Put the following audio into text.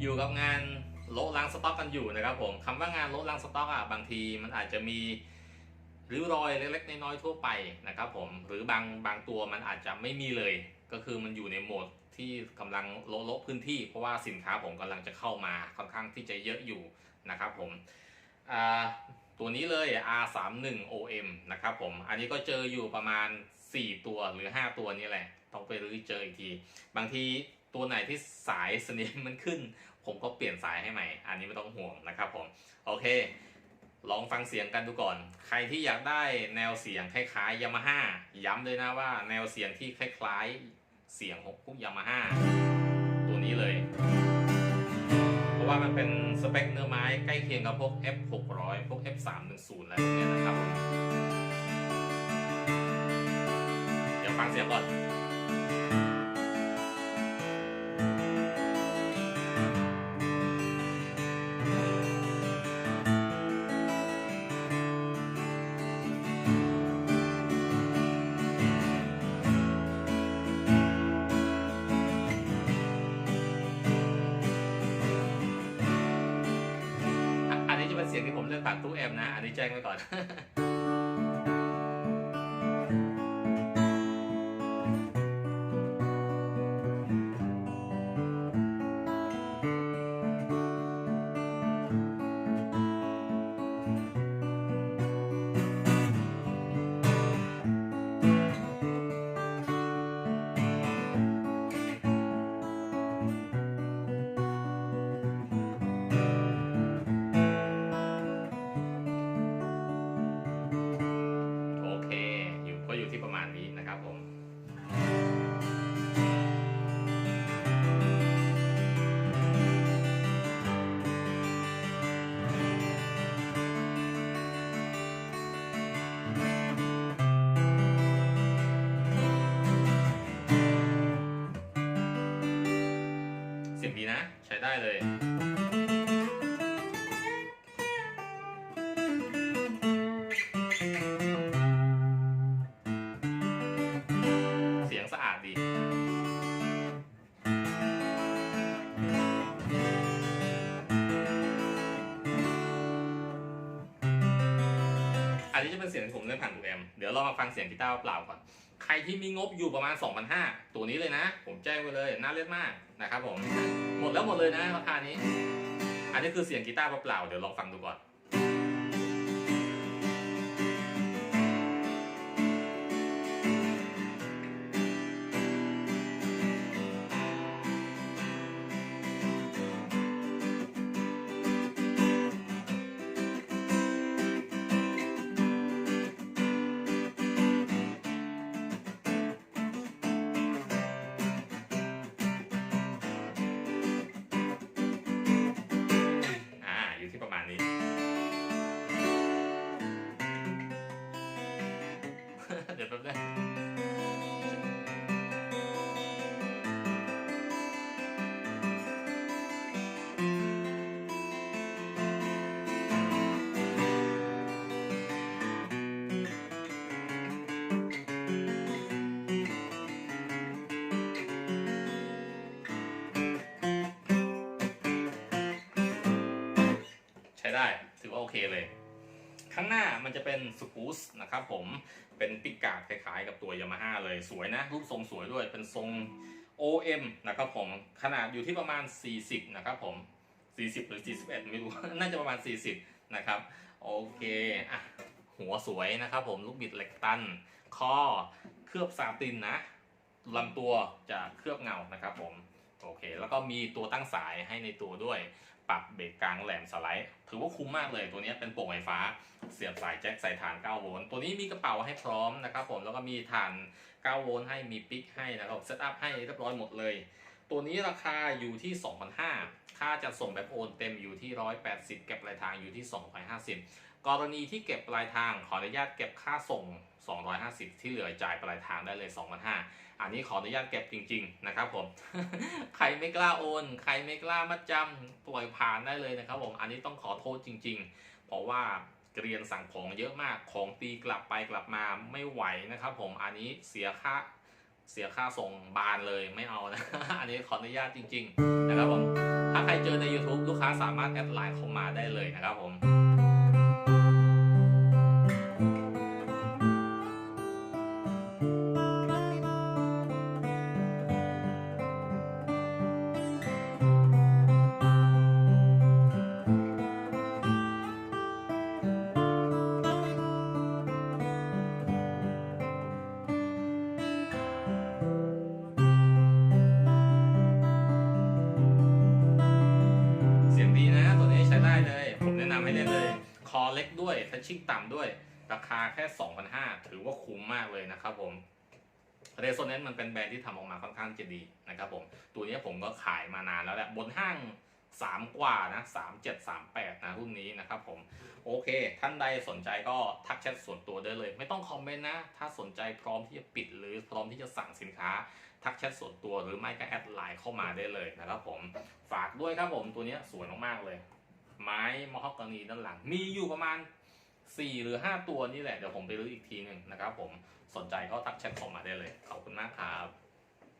อยู่กับงานโลล้างสต็อกกันอยู่นะครับผมคำว่างานโลล้างสต็อกอะบางทีมันอาจจะมีริ้วรอยเล็กๆน้อยๆทั่วไปนะครับผมหรือบางบางตัวมันอาจจะไม่มีเลย ก็คือมันอยู่ในโหมดที่กำลังโลโลพื้นที่เพราะว่าสินค้าผมกำลังจะเข้ามาค่อนข้างที่จะเยอะอยู่นะครับผมตัวนี้เลย R31OM นะครับผมอันนี้ก็เจออยู่ประมาณ 4 ตัวหรือ 5 ตัวนี่แหละ ต้องไปรื้อเจออีกที บางทีตัวไหนที่สายสนิมมันขึ้น ผมก็เปลี่ยนสายให้ใหม่ อันนี้ไม่ต้องห่วงนะครับผม โอเค ลองฟังเสียงกันดูก่อน ใครที่อยากได้แนวเสียงคล้ายๆยามาฮ่าย้ำเลยนะว่าแนวเสียงที่คล้ายๆเสียงของพวกยามาฮ่าตัวนี้เลย เพราะว่ามันเป็นสเปคเนื้อไม้ใกล้เคียงกับพวก F600 พวก F310 อะไรพวกนี้นะครับผมเดี๋ยวฟังเสียงก่อน รื่อกผ่านตู้แอมนะ อันนี้แจ้งไว้ก่อน นะใช้ได้เลย เสียงสะอาดดี อันนี้จะเป็นเสียงผมเล่นผ่านตูแอมเดี๋ยวเรามาฟังเสียงกีตาร์เปล่าก่อน รที่มีงบอยู่ประมาณ 2,500 ตัวนี้เลยนะ ผมแจ้งไว้เลย น่าเล่นมากนะครับผม หมดแล้วหมดเลยนะราคานี้ อันนี้คือเสียงกีตาร์เปล่าๆเดี๋ยวลองฟังดูก่อน ช้ได้ ถือว่าโอเคเลย ข้างหน้ามันจะเป็นสกูสนะครับผมเป็นปิกกาดคล้ายๆ กับตัวยามาฮ่าเลยสวยนะ รูปทรงสวยด้วยเป็นทรง OM นะครับผมขนาดอยู่ที่ประมาณ 40 นะครับผม 40 หรือ 41 ไม่รู้ น่าจะประมาณ 40 นะครับ โอเคอะหัวสวยนะครับผมลูกบิดเหล็กตันคอเคลือบซาตินนะลำตัวจะเคลือบเงานะครับผม โอเค แล้วก็มีตัวตั้งสายให้ในตัวด้วย ปรับเบรกกลางแหลมสไลด์ ถือว่าคุ้มมากเลย ตัวนี้เป็นโป่งไฟฟ้า เสียบสายแจ็คใส่ฐาน 9 โวลต์ ตัวนี้มีกระเป๋าให้พร้อมนะครับผม แล้วก็มีฐาน 9 โวลต์ให้ มีปิกให้นะครับเซตอัพให้เรียบร้อยหมดเลย ตัวนี้ราคาอยู่ที่ 2,500ค่าจัดส่งแบบโอนเต็มอยู่ที่ 180 เก็บปลายทางอยู่ที่ 250 กรณีที่เก็บปลายทางขออนุญาตเก็บค่าส่ง 250 ที่เหลือจ่ายปลายทางได้เลย2,500อันนี้ขออนุญาตเก็บจริง ๆ นะครับผม ใครไม่กล้าโอน ใครไม่กล้ามัดจำปล่อยผ่านได้เลยนะครับผมอันนี้ต้องขอโทษจริง ๆ เพราะว่าเรียนสั่งของเยอะมากของตีกลับไปกลับมาไม่ไหวนะครับ ผมอันนี้เสียค่าเสียค่าส่งบานเลยไม่เอานะ อันนี้ขออนุญาตจริง ๆ นะครับผม ถ้าใครเจอใน YouTube ลูกค้าสามารถแอดไลน์เข้ามาได้เลยนะครับผม เล็กด้วยทัชชิ่งต่ำด้วย ราคาแค่ 2,500 ถือว่าคุ้มมากเลยนะครับผมเรโซเนนมันเป็นแบรนด์ที่ทำออกมาค่อนข้างจะดีนะครับผม ตัวนี้ผมก็ขายมานานแล้วแหละ บนห้าง 3 กว่านะ 3 7 3 8 นะรุ่นนี้นะครับผม โอเค ท่านใดสนใจก็ทักแชทส่วนตัวได้เลย ไม่ต้องคอมเมนต์นะ ถ้าสนใจพร้อมที่จะปิดหรือพร้อมที่จะสั่งสินค้า ทักแชทส่วนตัวหรือไม่ก็แอดไลน์เข้ามาได้เลยนะครับผม ฝากด้วยครับผมตัวนี้สวยมากๆเลย ไม้มอฮอกกานีด้านหลัง มีอยู่ประมาณ สี่หรือห้าตัวนี่แหละ เดี๋ยวผมไปรื้ออีกทีหนึ่งนะครับผมสนใจก็ทักแชทเข้ามาได้เลย ขอบคุณมากครับ